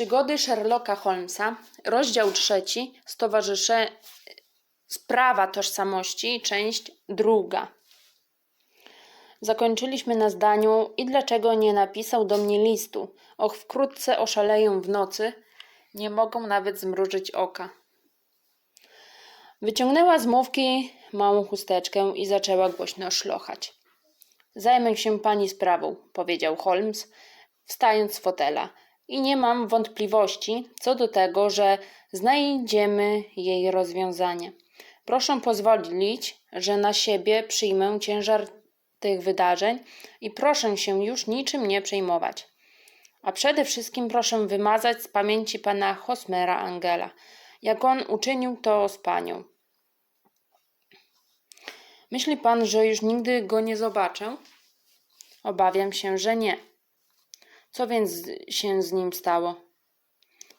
Przygody Sherlocka Holmesa, rozdział trzeci, Stowarzysze Sprawa Tożsamości, część druga. Zakończyliśmy na zdaniu i dlaczego nie napisał do mnie listu. Och, wkrótce oszaleję w nocy, nie mogą nawet zmrużyć oka. Wyciągnęła z mówki małą chusteczkę i zaczęła głośno szlochać. Zajmę się pani sprawą, powiedział Holmes, wstając z fotela. I nie mam wątpliwości co do tego, że znajdziemy jej rozwiązanie. Proszę pozwolić, że na siebie przyjmę ciężar tych wydarzeń i proszę się już niczym nie przejmować. A przede wszystkim proszę wymazać z pamięci pana Hosmera Angela, jak on uczynił to z panią. Myśli pan, że już nigdy go nie zobaczę? Obawiam się, że nie. Co więc się z nim stało?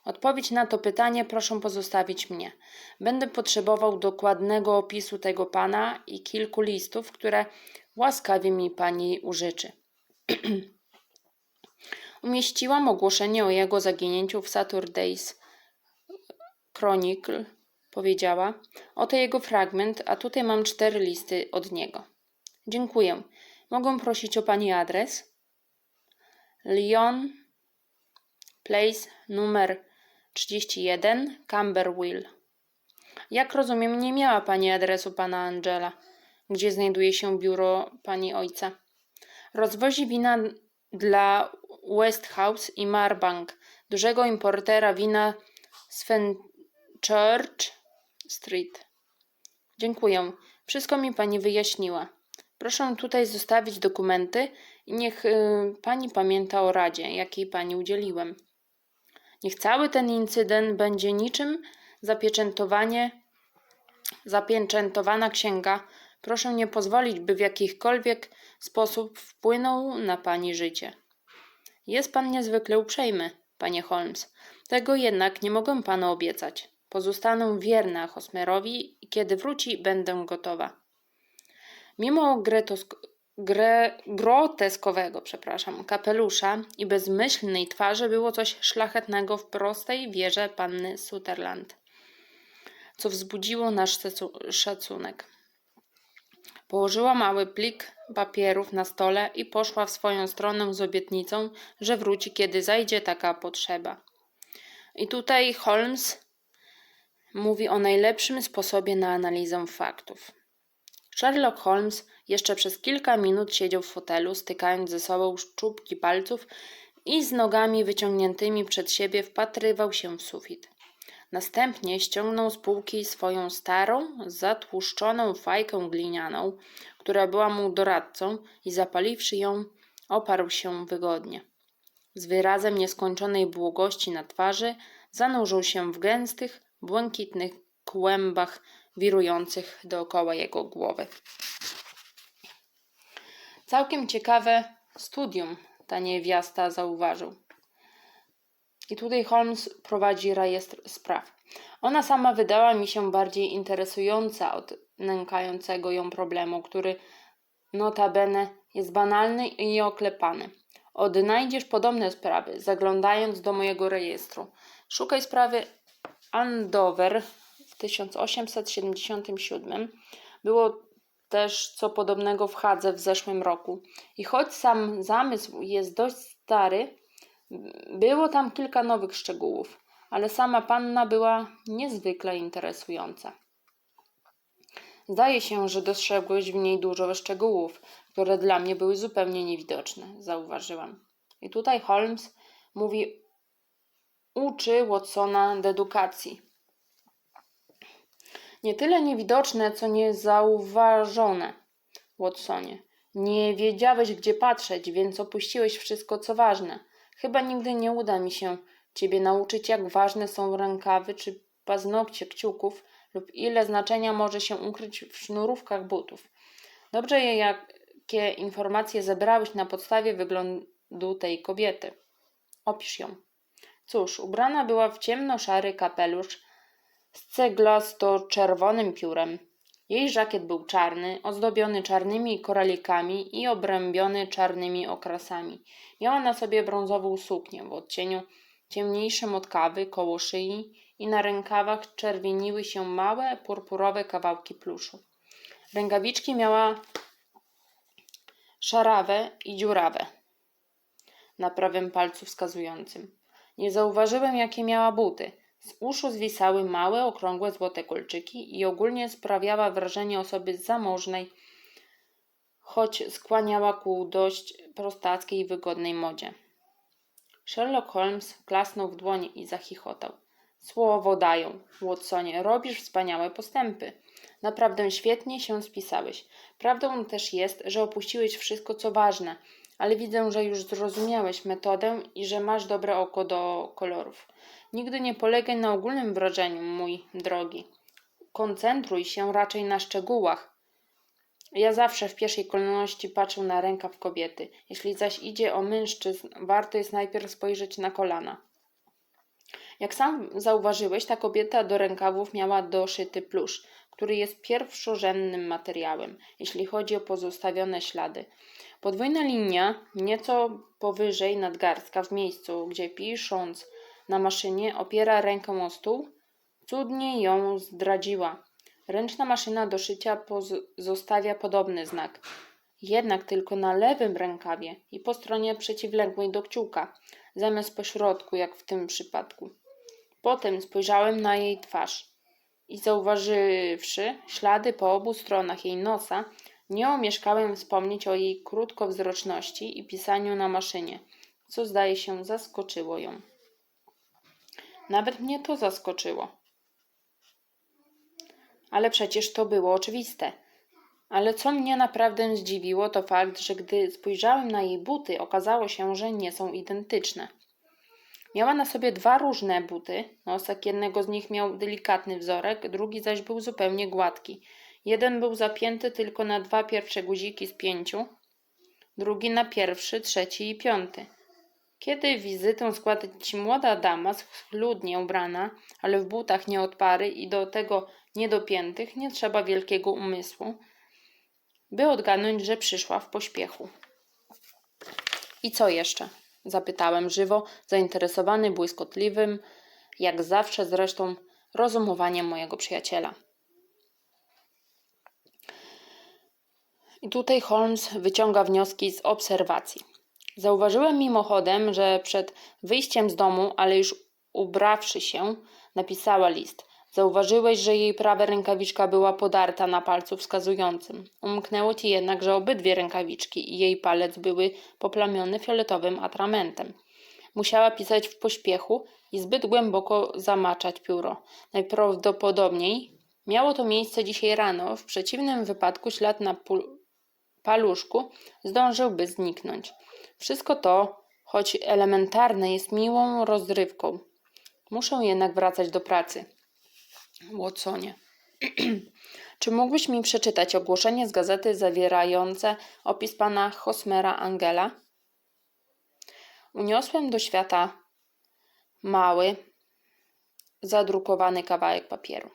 Odpowiedź na to pytanie proszę pozostawić mnie. Będę potrzebował dokładnego opisu tego pana i kilku listów, które łaskawie mi pani użyczy. Umieściłam ogłoszenie o jego zaginięciu w Saturday's Chronicle, powiedziała. Oto jego fragment, a tutaj mam cztery listy od niego. Dziękuję. Mogę prosić o pani adres? Lyon Place numer 31 Camberwell. Jak rozumiem, nie miała pani adresu pana Angela, gdzie znajduje się biuro pani ojca. Rozwozi wina dla Westhouse i Marbank, dużego importera wina z Fenchurch Street. Dziękuję. Wszystko mi pani wyjaśniła. Proszę tutaj zostawić dokumenty niech y, pani pamięta o radzie, jakiej pani udzieliłem. Niech cały ten incydent będzie niczym zapieczętowanie, zapieczętowana księga. Proszę nie pozwolić, by w jakikolwiek sposób wpłynął na pani życie. Jest pan niezwykle uprzejmy, panie Holmes. Tego jednak nie mogę panu obiecać. Pozostanę wierna Hosmerowi i kiedy wróci, będę gotowa. Mimo gre- groteskowego przepraszam, kapelusza i bezmyślnej twarzy było coś szlachetnego w prostej wierze panny Sutherland, co wzbudziło nasz szacunek. Położyła mały plik papierów na stole i poszła w swoją stronę z obietnicą, że wróci, kiedy zajdzie taka potrzeba. I tutaj Holmes mówi o najlepszym sposobie na analizę faktów. Sherlock Holmes jeszcze przez kilka minut siedział w fotelu, stykając ze sobą czubki palców i z nogami wyciągniętymi przed siebie wpatrywał się w sufit. Następnie ściągnął z półki swoją starą, zatłuszczoną fajkę glinianą, która była mu doradcą i zapaliwszy ją, oparł się wygodnie. Z wyrazem nieskończonej błogości na twarzy zanurzył się w gęstych, błękitnych kłębach wirujących dookoła jego głowy. Całkiem ciekawe studium ta niewiasta zauważył. I tutaj Holmes prowadzi rejestr spraw. Ona sama wydała mi się bardziej interesująca od nękającego ją problemu, który notabene jest banalny i oklepany. Odnajdziesz podobne sprawy, zaglądając do mojego rejestru. Szukaj sprawy Andover w 1877. Było też co podobnego w Hadze w zeszłym roku. I choć sam zamysł jest dość stary, było tam kilka nowych szczegółów, ale sama panna była niezwykle interesująca. Zdaje się, że dostrzegłeś w niej dużo szczegółów, które dla mnie były zupełnie niewidoczne, zauważyłam. I tutaj Holmes mówi, uczy Watsona dedukacji. Nie tyle niewidoczne, co niezauważone, Watsonie. Nie wiedziałeś, gdzie patrzeć, więc opuściłeś wszystko, co ważne. Chyba nigdy nie uda mi się ciebie nauczyć, jak ważne są rękawy czy paznokcie kciuków lub ile znaczenia może się ukryć w sznurówkach butów. Dobrze, jakie informacje zebrałeś na podstawie wyglądu tej kobiety. Opisz ją. Cóż, ubrana była w ciemno-szary kapelusz z ceglasto-czerwonym piórem. Jej żakiet był czarny, ozdobiony czarnymi koralikami i obrębiony czarnymi okrasami. Miała na sobie brązową suknię w odcieniu ciemniejsze od kawy koło szyi i na rękawach czerwieniły się małe, purpurowe kawałki pluszu. Rękawiczki miała szarawe i dziurawe na prawym palcu wskazującym. Nie zauważyłem, jakie miała buty. Z uszu zwisały małe, okrągłe złote kolczyki i ogólnie sprawiała wrażenie osoby zamożnej, choć skłaniała ku dość prostackiej i wygodnej modzie. Sherlock Holmes klasnął w dłonie i zachichotał. Słowo dają, Watsonie, robisz wspaniałe postępy. Naprawdę świetnie się spisałeś. Prawdą też jest, że opuściłeś wszystko, co ważne, ale widzę, że już zrozumiałeś metodę i że masz dobre oko do kolorów. Nigdy nie polegaj na ogólnym wrażeniu, mój drogi. Koncentruj się raczej na szczegółach. Ja zawsze w pierwszej kolejności patrzę na rękaw kobiety. Jeśli zaś idzie o mężczyzn, warto jest najpierw spojrzeć na kolana. Jak sam zauważyłeś, ta kobieta do rękawów miała doszyty plusz, który jest pierwszorzędnym materiałem, jeśli chodzi o pozostawione ślady. Podwójna linia, nieco powyżej nadgarstka, w miejscu, gdzie pisząc na maszynie opiera rękę o stół, cudnie ją zdradziła. Ręczna maszyna do szycia pozostawia podobny znak, jednak tylko na lewym rękawie i po stronie przeciwległej do kciuka, zamiast po środku, jak w tym przypadku. Potem spojrzałem na jej twarz i zauważywszy ślady po obu stronach jej nosa, nie omieszkałem wspomnieć o jej krótkowzroczności i pisaniu na maszynie, co zdaje się zaskoczyło ją. Nawet mnie to zaskoczyło. Ale przecież to było oczywiste. Ale co mnie naprawdę zdziwiło, to fakt, że gdy spojrzałem na jej buty, okazało się, że nie są identyczne. Miała na sobie dwa różne buty. Nosek jednego z nich miał delikatny wzorek, drugi zaś był zupełnie gładki. Jeden był zapięty tylko na dwa pierwsze guziki z pięciu, drugi na pierwszy, trzeci i piąty. Kiedy wizytę składa ci młoda dama, schludnie ubrana, ale w butach nie od pary i do tego niedopiętych, nie trzeba wielkiego umysłu, by odgadnąć, że przyszła w pośpiechu. I co jeszcze? Zapytałem żywo, zainteresowany błyskotliwym, jak zawsze zresztą, rozumowaniem mojego przyjaciela. I tutaj Holmes wyciąga wnioski z obserwacji. Zauważyłem mimochodem, że przed wyjściem z domu, ale już ubrawszy się, napisała list. Zauważyłeś, że jej prawa rękawiczka była podarta na palcu wskazującym. Umknęło ci jednak, że obydwie rękawiczki i jej palec były poplamione fioletowym atramentem. Musiała pisać w pośpiechu i zbyt głęboko zamaczać pióro. Najprawdopodobniej miało to miejsce dzisiaj rano, w przeciwnym wypadku ślad na paluszku zdążyłby zniknąć. Wszystko to, choć elementarne, jest miłą rozrywką. Muszę jednak wracać do pracy. Watsonie. Czy mógłbyś mi przeczytać ogłoszenie z gazety zawierające opis pana Hosmera Angela? Uniosłem do świata mały, zadrukowany kawałek papieru.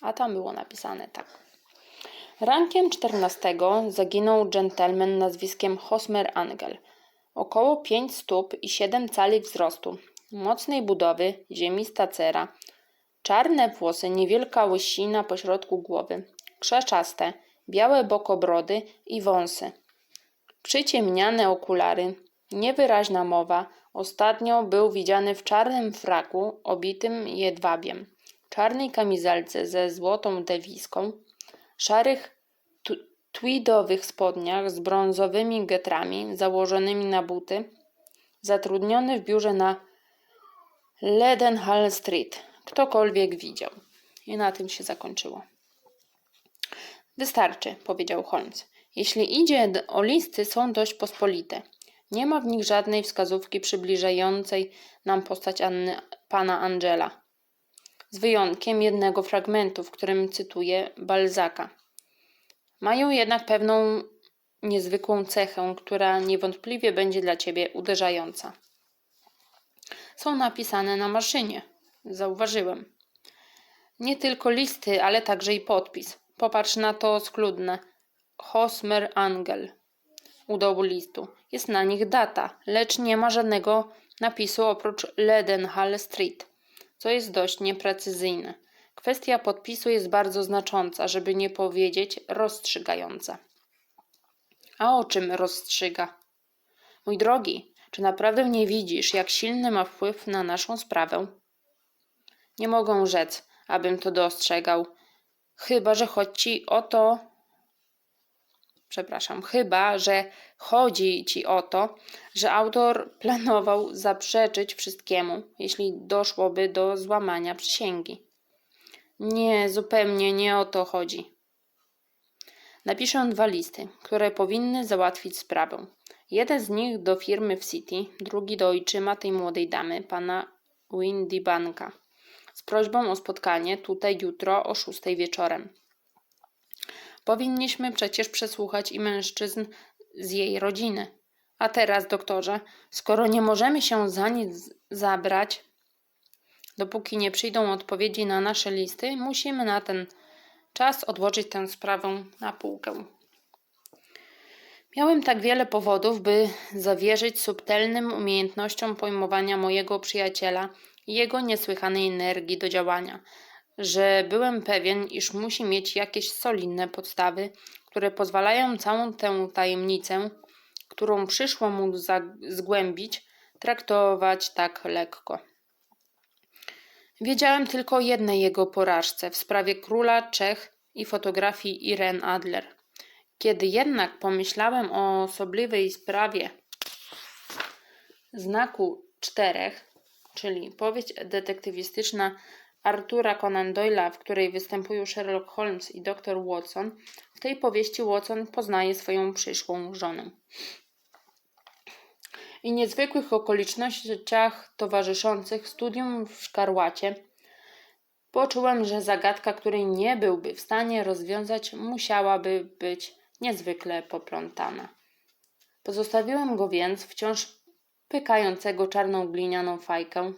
A tam było napisane tak. Rankiem 14 zaginął dżentelmen nazwiskiem Hosmer Angel. Około 5 stóp i 7 cali wzrostu, mocnej budowy, ziemista cera, czarne włosy, niewielka łysina pośrodku głowy, krzeczaste, białe bokobrody i wąsy. Przyciemniane okulary, niewyraźna mowa. Ostatnio był widziany w czarnym fraku obitym jedwabiem, czarnej kamizelce ze złotą dewiską, szarych tweedowych spodniach z brązowymi getrami założonymi na buty, zatrudniony w biurze na Leadenhall Street. Ktokolwiek widział. I na tym się zakończyło. Wystarczy, powiedział Holmes. Jeśli idzie o listy, są dość pospolite. Nie ma w nich żadnej wskazówki przybliżającej nam postać Anny, pana Angela. Z wyjątkiem jednego fragmentu, w którym cytuję Balzaka. Mają jednak pewną niezwykłą cechę, która niewątpliwie będzie dla ciebie uderzająca. Są napisane na maszynie. Zauważyłem. Nie tylko listy, ale także i podpis. Popatrz na to skludne. Hosmer Angel. U dołu listu. Jest na nich data, lecz nie ma żadnego napisu oprócz Leadenhall Street, co jest dość nieprecyzyjne. Kwestia podpisu jest bardzo znacząca, żeby nie powiedzieć rozstrzygająca. A o czym rozstrzyga? Mój drogi, czy naprawdę nie widzisz, jak silny ma wpływ na naszą sprawę? Nie mogę rzec, abym to dostrzegał, chyba że chodzi o to, przepraszam, chyba że chodzi ci o to, że autor planował zaprzeczyć wszystkiemu, jeśli doszłoby do złamania przysięgi. Nie, zupełnie nie o to chodzi. Napiszę dwa listy, które powinny załatwić sprawę. Jeden z nich do firmy w City, drugi do ojczyma tej młodej damy, pana Windybanka, z prośbą o spotkanie tutaj jutro o szóstej wieczorem. Powinniśmy przecież przesłuchać i mężczyzn z jej rodziny. A teraz, doktorze, skoro nie możemy się za nic zabrać, dopóki nie przyjdą odpowiedzi na nasze listy, musimy na ten czas odłożyć tę sprawę na półkę. Miałem tak wiele powodów, by zawierzyć subtelnym umiejętnościom pojmowania mojego przyjaciela i jego niesłychanej energii do działania, że byłem pewien, iż musi mieć jakieś solidne podstawy, które pozwalają całą tę tajemnicę, którą przyszło mu zgłębić, traktować tak lekko. Wiedziałem tylko jednej jego porażce w sprawie króla Czech i fotografii Irene Adler. Kiedy jednak pomyślałem o osobliwej sprawie znaku czterech, czyli powieść detektywistyczna Artura Conan Doyle'a, w której występują Sherlock Holmes i dr Watson, w tej powieści Watson poznaje swoją przyszłą żonę. I niezwykłych okolicznościach towarzyszących studium w Szkarłacie poczułem, że zagadka, której nie byłby w stanie rozwiązać, musiałaby być niezwykle poplątana. Pozostawiłem go więc wciąż pykającego czarną glinianą fajkę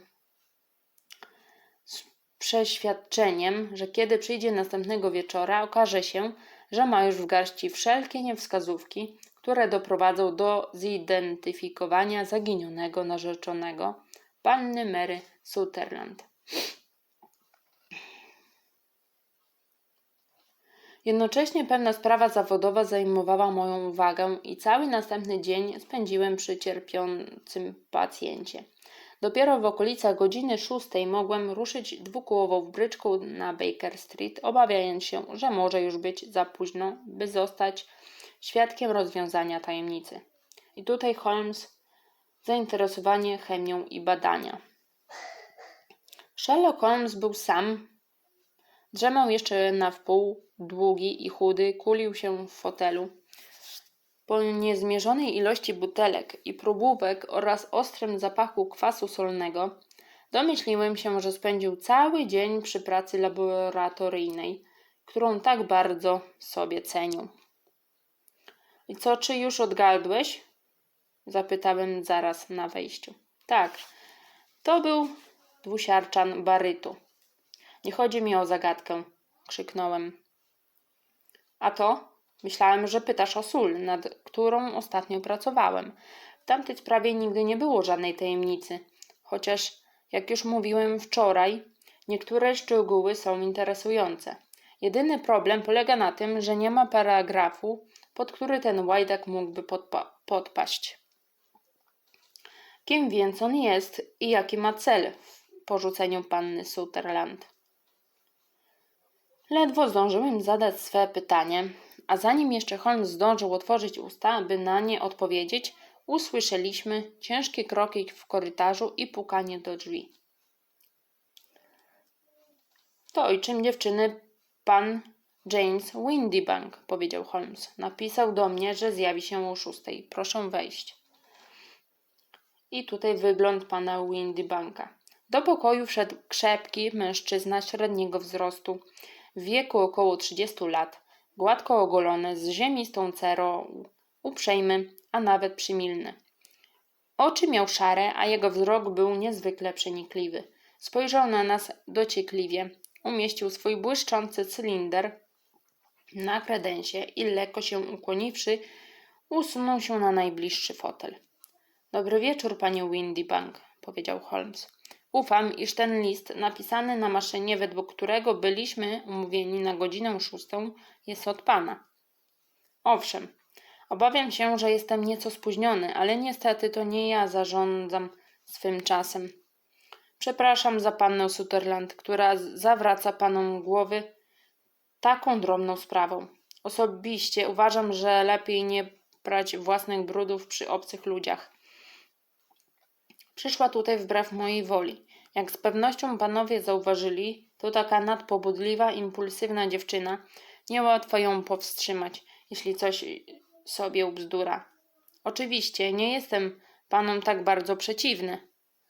z przeświadczeniem, że kiedy przyjdzie następnego wieczora, okaże się, że ma już w garści wszelkie niewskazówki, które doprowadzą do zidentyfikowania zaginionego narzeczonego panny Mary Sutherland. Jednocześnie pewna sprawa zawodowa zajmowała moją uwagę i cały następny dzień spędziłem przy cierpiącym pacjencie. Dopiero w okolicach godziny szóstej mogłem ruszyć dwukołową bryczką na Baker Street, obawiając się, że może już być za późno, by zostać świadkiem rozwiązania tajemnicy. I tutaj Holmes zainteresowanie chemią i badania. Sherlock Holmes był sam. Drzemał jeszcze na wpół, długi i chudy, kulił się w fotelu. Po niezmierzonej ilości butelek i próbówek oraz ostrym zapachu kwasu solnego, domyśliłem się, że spędził cały dzień przy pracy laboratoryjnej, którą tak bardzo sobie cenił. I co, czy już odgadłeś? Zapytałem zaraz na wejściu. Tak, to był dwusiarczan barytu. Nie chodzi mi o zagadkę, krzyknąłem. A to? Myślałem, że pytasz o sól, nad którą ostatnio pracowałem. W tamtej sprawie nigdy nie było żadnej tajemnicy. Chociaż, jak już mówiłem wczoraj, niektóre szczegóły są interesujące. Jedyny problem polega na tym, że nie ma paragrafu, pod który ten łajdak mógłby podpa- podpaść. Kim więc on jest i jaki ma cel w porzuceniu panny Sutherland? Ledwo zdążyłem zadać swe pytanie, a zanim jeszcze Holmes zdążył otworzyć usta, by na nie odpowiedzieć, usłyszeliśmy ciężkie kroki w korytarzu i pukanie do drzwi. To ojczym dziewczyny pan James Windybank, powiedział Holmes. Napisał do mnie, że zjawi się o szóstej. Proszę wejść. I tutaj wygląd pana Windybanka. Do pokoju wszedł krzepki mężczyzna średniego wzrostu, w wieku około 30 lat, gładko ogolony, z ziemistą cerą, uprzejmy, a nawet przymilny. Oczy miał szare, a jego wzrok był niezwykle przenikliwy. Spojrzał na nas dociekliwie, umieścił swój błyszczący cylinder na kredensie i lekko się ukłoniwszy, usunął się na najbliższy fotel. Dobry wieczór, panie Windybank, powiedział Holmes. Ufam, iż ten list napisany na maszynie, według którego byliśmy umówieni na godzinę szóstą, jest od pana. Owszem, obawiam się, że jestem nieco spóźniony, ale niestety to nie ja zarządzam swym czasem. Przepraszam za pannę Sutherland, która zawraca panom głowy taką drobną sprawą. Osobiście uważam, że lepiej nie brać własnych brudów przy obcych ludziach. Przyszła tutaj wbrew mojej woli. Jak z pewnością panowie zauważyli, to taka nadpobudliwa, impulsywna dziewczyna. Niełatwo ją powstrzymać, jeśli coś sobie ubzdura. Oczywiście nie jestem panom tak bardzo przeciwny,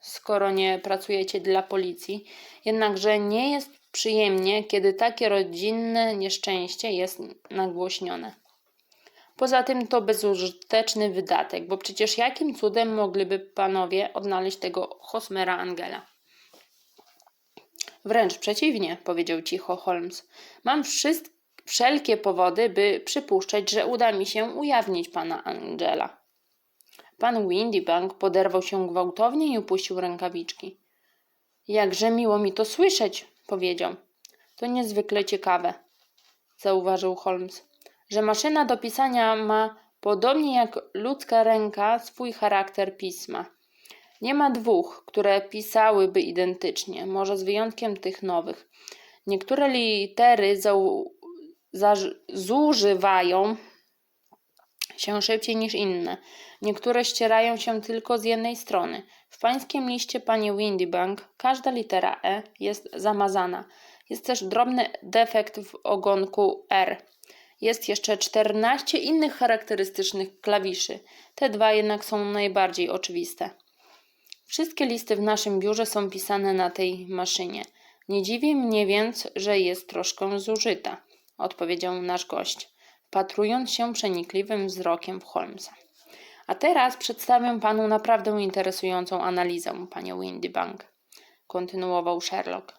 skoro nie pracujecie dla policji, jednakże nie jest przyjemnie, kiedy takie rodzinne nieszczęście jest nagłośnione. Poza tym to bezużyteczny wydatek, bo przecież jakim cudem mogliby panowie odnaleźć tego Hosmera Angela? Wręcz przeciwnie, powiedział cicho Holmes. Mam wszyst- wszelkie powody, by przypuszczać, że uda mi się ujawnić pana Angela. Pan Windybank poderwał się gwałtownie i upuścił rękawiczki. Jakże miło mi to słyszeć, powiedział. To niezwykle ciekawe, zauważył Holmes, że maszyna do pisania ma, podobnie jak ludzka ręka, swój charakter pisma. Nie ma dwóch, które pisałyby identycznie, może z wyjątkiem tych nowych. Niektóre litery zużywają się szybciej niż inne. Niektóre ścierają się tylko z jednej strony. W pańskim liście, panie Windybank, każda litera E jest zamazana. Jest też drobny defekt w ogonku R. Jest jeszcze 14 innych charakterystycznych klawiszy. Te dwa jednak są najbardziej oczywiste. Wszystkie listy w naszym biurze są pisane na tej maszynie. Nie dziwi mnie więc, że jest troszkę zużyta, odpowiedział nasz gość, wpatrując się przenikliwym wzrokiem w Holmesa. A teraz przedstawię panu naprawdę interesującą analizę, panie Windybank, kontynuował Sherlock.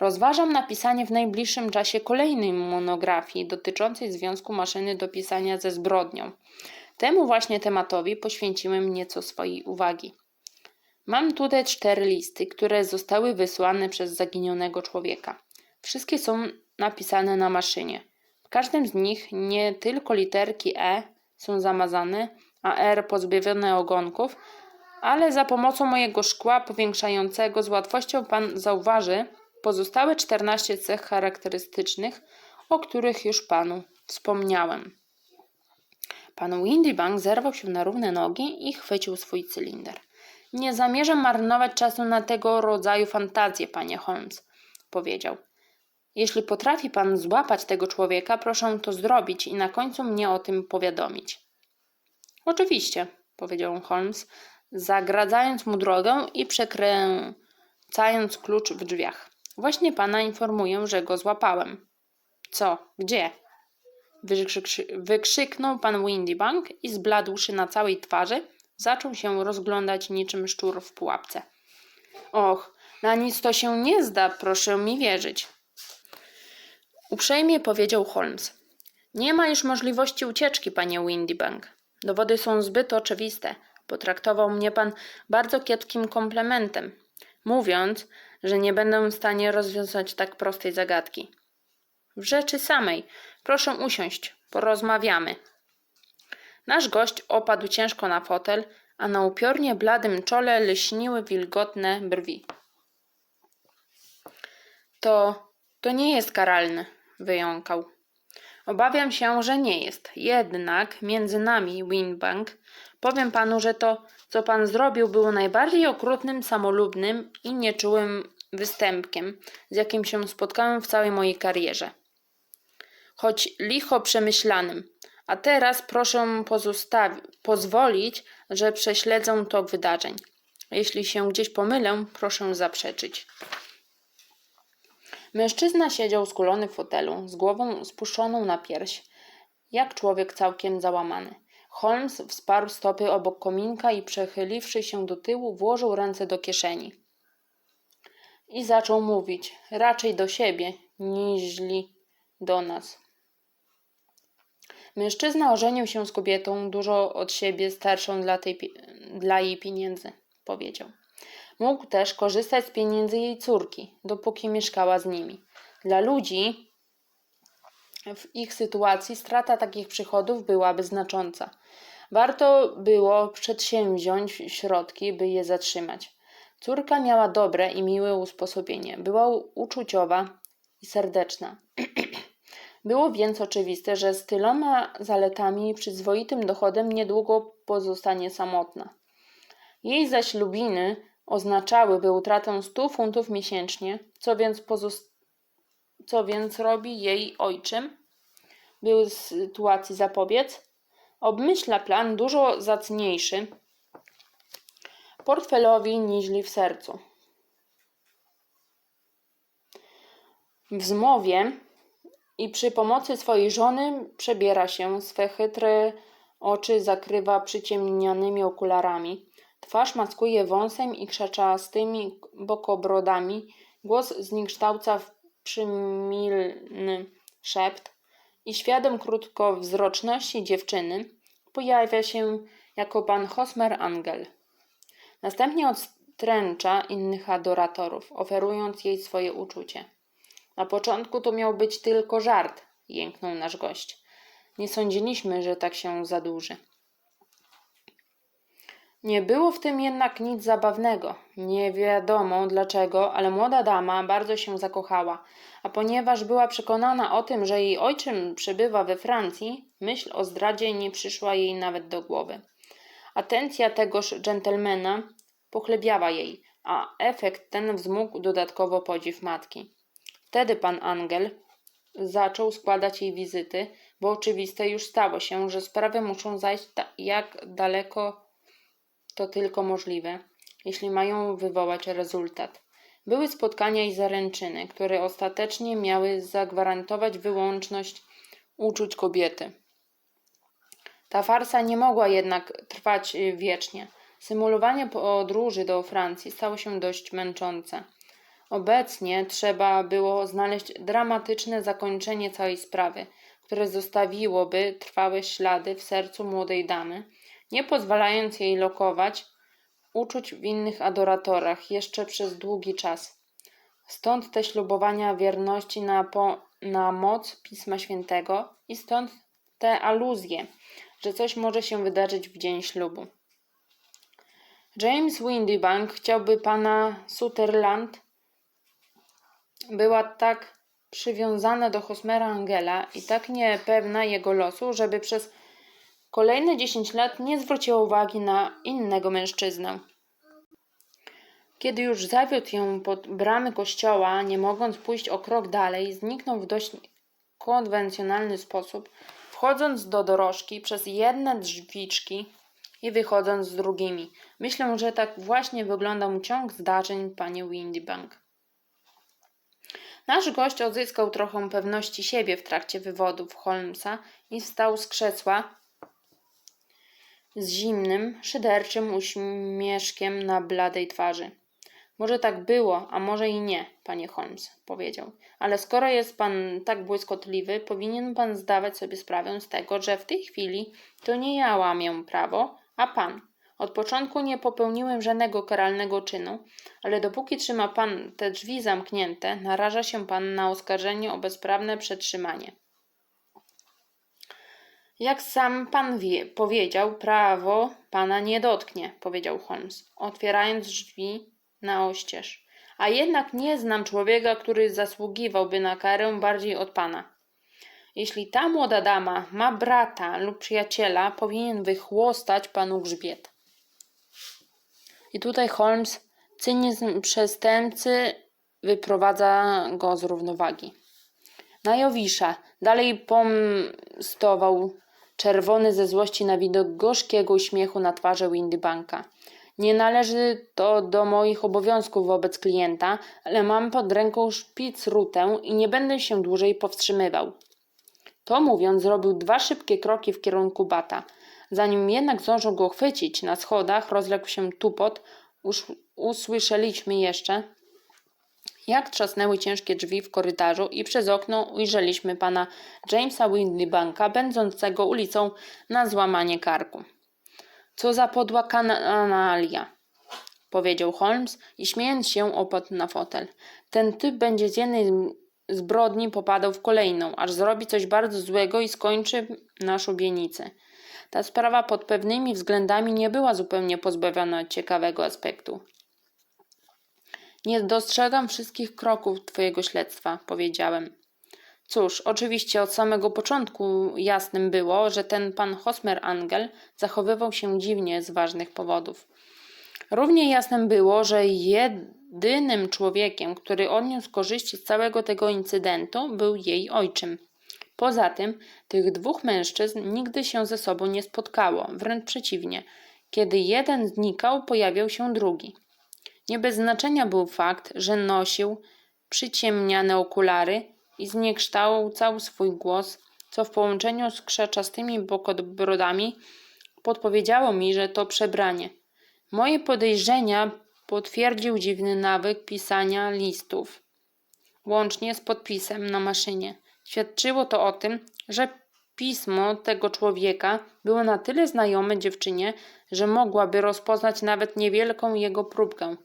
Rozważam napisanie w najbliższym czasie kolejnej monografii dotyczącej związku maszyny do pisania ze zbrodnią. Temu właśnie tematowi poświęciłem nieco swojej uwagi. Mam tutaj cztery listy, które zostały wysłane przez zaginionego człowieka. Wszystkie są napisane na maszynie. Każdym z nich nie tylko literki E są zamazane, a R pozbawione ogonków, ale za pomocą mojego szkła powiększającego z łatwością pan zauważy pozostałe 14 cech charakterystycznych, o których już panu wspomniałem. Pan Windybank zerwał się na równe nogi i chwycił swój cylinder. Nie zamierzam marnować czasu na tego rodzaju fantazje, panie Holmes, powiedział. Jeśli potrafi pan złapać tego człowieka, proszę to zrobić i na końcu mnie o tym powiadomić. Oczywiście, powiedział Holmes, zagradzając mu drogę i przekręcając klucz w drzwiach. Właśnie pana informuję, że go złapałem. Co? Gdzie? Wykrzyk- wykrzyknął pan Windybank i zbladłszy na całej twarzy, zaczął się rozglądać niczym szczur w pułapce. Och, na nic to się nie zda, proszę mi wierzyć. Uprzejmie powiedział Holmes. Nie ma już możliwości ucieczki, panie Windybank. Dowody są zbyt oczywiste. Potraktował mnie pan bardzo kiepskim komplementem, mówiąc, że nie będę w stanie rozwiązać tak prostej zagadki. W rzeczy samej. Proszę usiąść, porozmawiamy. Nasz gość opadł ciężko na fotel, a na upiornie bladym czole lśniły wilgotne brwi. To, to nie jest karalne, wyjąkał. Obawiam się, że nie jest. Jednak między nami, Winbank, powiem panu, że to, co pan zrobił, było najbardziej okrutnym, samolubnym i nieczułym występkiem, z jakim się spotkałem w całej mojej karierze. Choć licho przemyślanym. A teraz proszę pozwolić, że prześledzę tok wydarzeń. Jeśli się gdzieś pomylę, proszę zaprzeczyć. Mężczyzna siedział skulony w fotelu, z głową spuszczoną na pierś, jak człowiek całkiem załamany. Holmes wsparł stopy obok kominka i przechyliwszy się do tyłu, włożył ręce do kieszeni. I zaczął mówić, raczej do siebie, niźli do nas. Mężczyzna ożenił się z kobietą dużo od siebie starszą dla, tej, dla jej pieniędzy, powiedział. Mógł też korzystać z pieniędzy jej córki, dopóki mieszkała z nimi. Dla ludzi w ich sytuacji strata takich przychodów byłaby znacząca. Warto było przedsięwziąć środki, by je zatrzymać. Córka miała dobre i miłe usposobienie. Była uczuciowa i serdeczna. Było więc oczywiste, że z tyloma zaletami i przyzwoitym dochodem niedługo pozostanie samotna. Jej zaś lubiny oznaczałyby utratę 100 funtów miesięcznie, co więc, co więc robi jej ojczym, by sytuacji zapobiec? Obmyśla plan dużo zacniejszy portfelowi niźli w sercu. W zmowie i przy pomocy swojej żony przebiera się, swe chytre oczy zakrywa przyciemnionymi okularami, twarz maskuje wąsem i krzaczastymi bokobrodami, głos zniekształca w przymilny szept i świadom krótkowzroczności dziewczyny pojawia się jako pan Hosmer Angel. Następnie odstręcza innych adoratorów, oferując jej swoje uczucie. Na początku to miał być tylko żart, jęknął nasz gość. Nie sądziliśmy, że tak się zadłuży. Nie było w tym jednak nic zabawnego. Nie wiadomo dlaczego, ale młoda dama bardzo się zakochała, a ponieważ była przekonana o tym, że jej ojczym przebywa we Francji, myśl o zdradzie nie przyszła jej nawet do głowy. Atencja tegoż dżentelmena pochlebiała jej, a efekt ten wzmógł dodatkowo podziw matki. Wtedy pan Angel zaczął składać jej wizyty, bo oczywiste już stało się, że sprawy muszą zajść jak daleko to tylko możliwe, jeśli mają wywołać rezultat. Były spotkania i zaręczyny, które ostatecznie miały zagwarantować wyłączność uczuć kobiety. Ta farsa nie mogła jednak trwać y, wiecznie. Symulowanie podróży do Francji stało się dość męczące. Obecnie trzeba było znaleźć dramatyczne zakończenie całej sprawy, które zostawiłoby trwałe ślady w sercu młodej damy, nie pozwalając jej lokować uczuć w innych adoratorach jeszcze przez długi czas. Stąd te ślubowania wierności na, po, na moc Pisma Świętego i stąd te aluzje, że coś może się wydarzyć w dzień ślubu. James Windybank chciałby pana Sutherland była tak przywiązana do Hosmera Angela i tak niepewna jego losu, żeby przez kolejne dziesięć lat nie zwróciła uwagi na innego mężczyznę. Kiedy już zawiódł ją pod bramy kościoła, nie mogąc pójść o krok dalej, zniknął w dość konwencjonalny sposób, wchodząc do dorożki przez jedne drzwiczki i wychodząc z drugimi. Myślę, że tak właśnie wyglądał ciąg zdarzeń, panie Windybank. Nasz gość odzyskał trochę pewności siebie w trakcie wywodów Holmesa i wstał z krzesła z zimnym, szyderczym uśmieszkiem na bladej twarzy. Może tak było, a może i nie, panie Holmes, powiedział. Ale skoro jest pan tak błyskotliwy, powinien pan zdawać sobie sprawę z tego, że w tej chwili to nie ja łamię prawo, a pan. Od początku nie popełniłem żadnego karalnego czynu, ale dopóki trzyma pan te drzwi zamknięte, naraża się pan na oskarżenie o bezprawne przetrzymanie. Jak sam pan wie, powiedział, prawo pana nie dotknie, powiedział Holmes, otwierając drzwi na oścież. A jednak nie znam człowieka, który zasługiwałby na karę bardziej od pana. Jeśli ta młoda dama ma brata lub przyjaciela, powinien wychłostać panu grzbiet. I tutaj Holmes, cynizm przestępcy, wyprowadza go z równowagi. Na Jowisza dalej pomstował czerwony ze złości na widok gorzkiego uśmiechu na twarzy Windybanka. Nie należy to do moich obowiązków wobec klienta, ale mam pod ręką szpicrutę i nie będę się dłużej powstrzymywał. To mówiąc, zrobił dwa szybkie kroki w kierunku bata. Zanim jednak zdążył go chwycić na schodach, rozległ się tupot. Us usłyszeliśmy jeszcze, jak trzasnęły ciężkie drzwi w korytarzu i przez okno ujrzeliśmy pana Jamesa Windleybanka pędzącego ulicą na złamanie karku. Co za podła kanalia! powiedział Holmes i śmiejąc się opadł na fotel. Ten typ będzie z jednej zbrodni popadał w kolejną, aż zrobi coś bardzo złego i skończy na szubienicy. Ta sprawa pod pewnymi względami nie była zupełnie pozbawiona ciekawego aspektu. Nie dostrzegam wszystkich kroków twojego śledztwa, powiedziałem. Cóż, oczywiście od samego początku jasnym było, że ten pan Hosmer Angel zachowywał się dziwnie z ważnych powodów. Równie jasnym było, że jedynym człowiekiem, który odniósł korzyści z całego tego incydentu, był jej ojczym. Poza tym, tych dwóch mężczyzn nigdy się ze sobą nie spotkało, wręcz przeciwnie. Kiedy jeden znikał, pojawiał się drugi. Nie bez znaczenia był fakt, że nosił przyciemniane okulary i zniekształcał swój głos, co w połączeniu z krzaczastymi bokodbrodami podpowiedziało mi, że to przebranie. Moje podejrzenia potwierdził dziwny nawyk pisania listów, łącznie z podpisem na maszynie. Świadczyło to o tym, że pismo tego człowieka było na tyle znajome dziewczynie, że mogłaby rozpoznać nawet niewielką jego próbkę.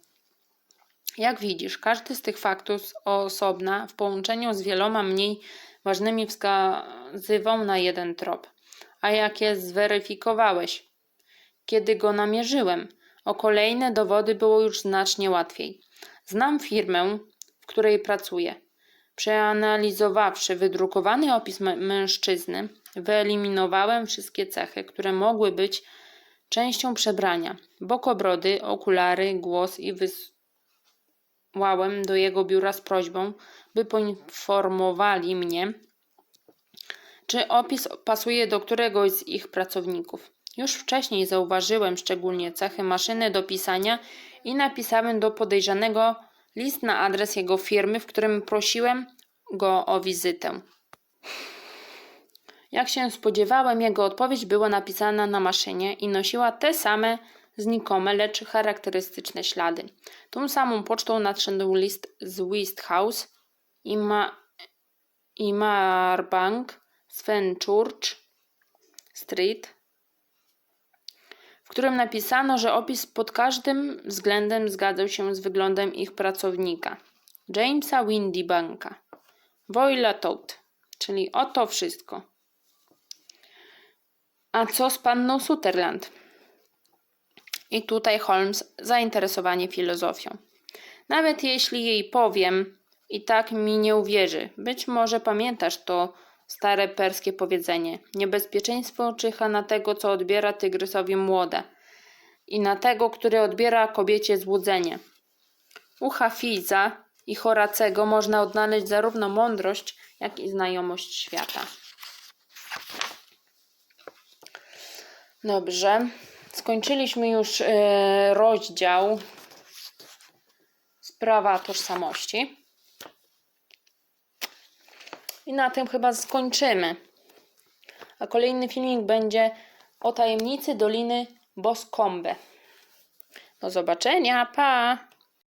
Jak widzisz, każdy z tych faktów osobna w połączeniu z wieloma mniej ważnymi wskazywał na jeden trop. A jak je zweryfikowałeś? Kiedy go namierzyłem, o kolejne dowody było już znacznie łatwiej. Znam firmę, w której pracuję. Przeanalizowawszy wydrukowany opis mężczyzny, wyeliminowałem wszystkie cechy, które mogły być częścią przebrania. Bokobrody, okulary, głos i wysłałem do jego biura z prośbą, by poinformowali mnie, czy opis pasuje do któregoś z ich pracowników. Już wcześniej zauważyłem szczególnie cechy maszyny do pisania i napisałem do podejrzanego list na adres jego firmy, w którym prosiłem go o wizytę. Jak się spodziewałem, jego odpowiedź była napisana na maszynie i nosiła te same znikome, lecz charakterystyczne ślady. Tą samą pocztą nadszedł list z West House i, ma i Marbank z Fenchurch Street, w którym napisano, że opis pod każdym względem zgadzał się z wyglądem ich pracownika, Jamesa Windybanka. Woyla Toad, czyli oto wszystko. A co z panną Sutherland? I tutaj Holmes zainteresowanie filozofią. Nawet jeśli jej powiem, i tak mi nie uwierzy. Być może pamiętasz to stare perskie powiedzenie. Niebezpieczeństwo czyha na tego, co odbiera tygrysowi młode i na tego, który odbiera kobiecie złudzenie. U Hafiza i Horacego można odnaleźć zarówno mądrość, jak i znajomość świata. Dobrze, skończyliśmy już e, rozdział sprawa tożsamości. I na tym chyba skończymy. A kolejny filmik będzie o tajemnicy Doliny Boskombe. Do zobaczenia, pa!